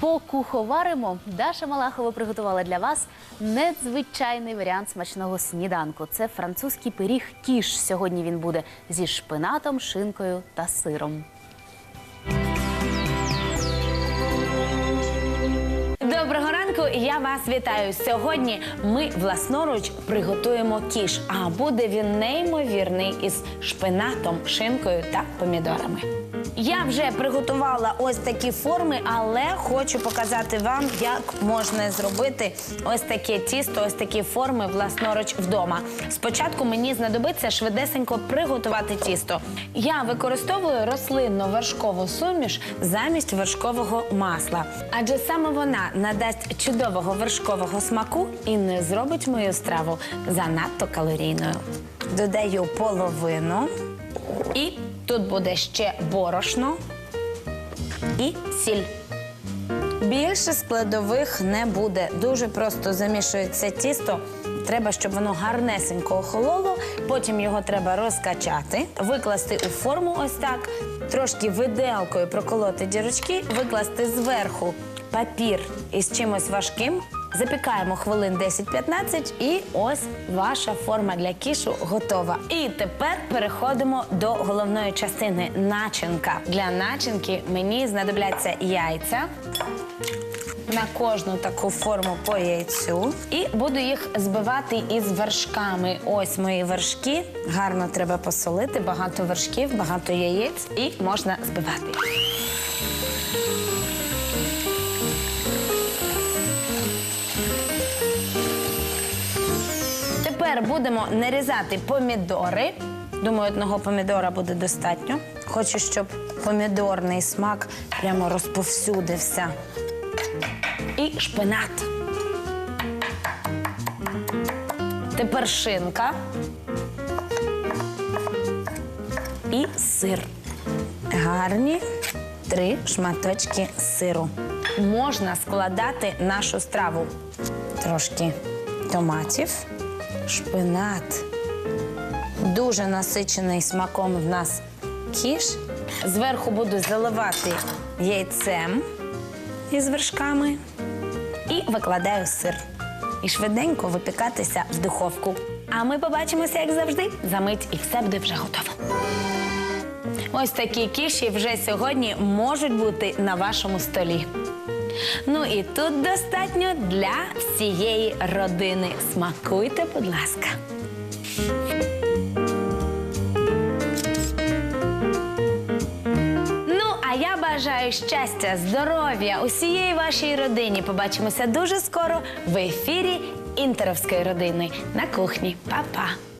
Покуховаримо. Даша Малахова приготувала для вас незвичайний варіант смачного сніданку. Це французький пиріг кіш. Сьогодні він буде зі шпинатом, шинкою та сиром. Доброго ранку, я вас вітаю. Сьогодні ми власноруч приготуємо кіш, а буде він неймовірний із шпинатом, шинкою та помідорами. Я вже приготувала ось такі форми, але хочу показати вам, як можна зробити ось таке тісто, ось такі форми власноруч вдома. Спочатку мені знадобиться швидесенько приготувати тісто. Я використовую рослинну вершкову суміш замість вершкового масла, адже саме вона надасть чудового вершкового смаку і не зробить мою страву занадто калорійною. Додаю половину і тут буде ще борошно і сіль. Більше складових не буде. Дуже просто замішується тісто. Треба, щоб воно гарнесенько охололо. Потім його треба розкачати, викласти у форму ось так, трошки виделкою проколоти дірочки, викласти зверху папір із чимось важким. Запікаємо хвилин 10-15 і ось ваша форма для кішу готова. І тепер переходимо до головної частини начинка. Для начинки мені знадобляться яйця на кожну таку форму по яйцю. І буду їх збивати із вершками. Ось мої вершки. Гарно треба посолити, багато вершків, багато яєць і можна збивати. Будемо нарізати помідори. Думаю, одного помідора буде достатньо. Хочу, щоб помідорний смак прямо розповсюдився. І шпинат. Тепер шинка. І сир. Гарні три шматочки сиру. Можна складати нашу страву. Трошки томатів, шпинат. Дуже насичений смаком в нас кіш. Зверху буду заливати яйцем із вершками і викладаю сир. І швиденько випікатися в духовку. А ми побачимося, як завжди, за мить і все буде вже готово. Ось такі кіші вже сьогодні можуть бути на вашому столі. Ну і тут достатньо для всієї родини. Смакуйте, будь ласка. Ну, а я бажаю щастя, здоров'я усієї вашій родині. Побачимося дуже скоро в ефірі інтеровської родини на кухні. Па-па!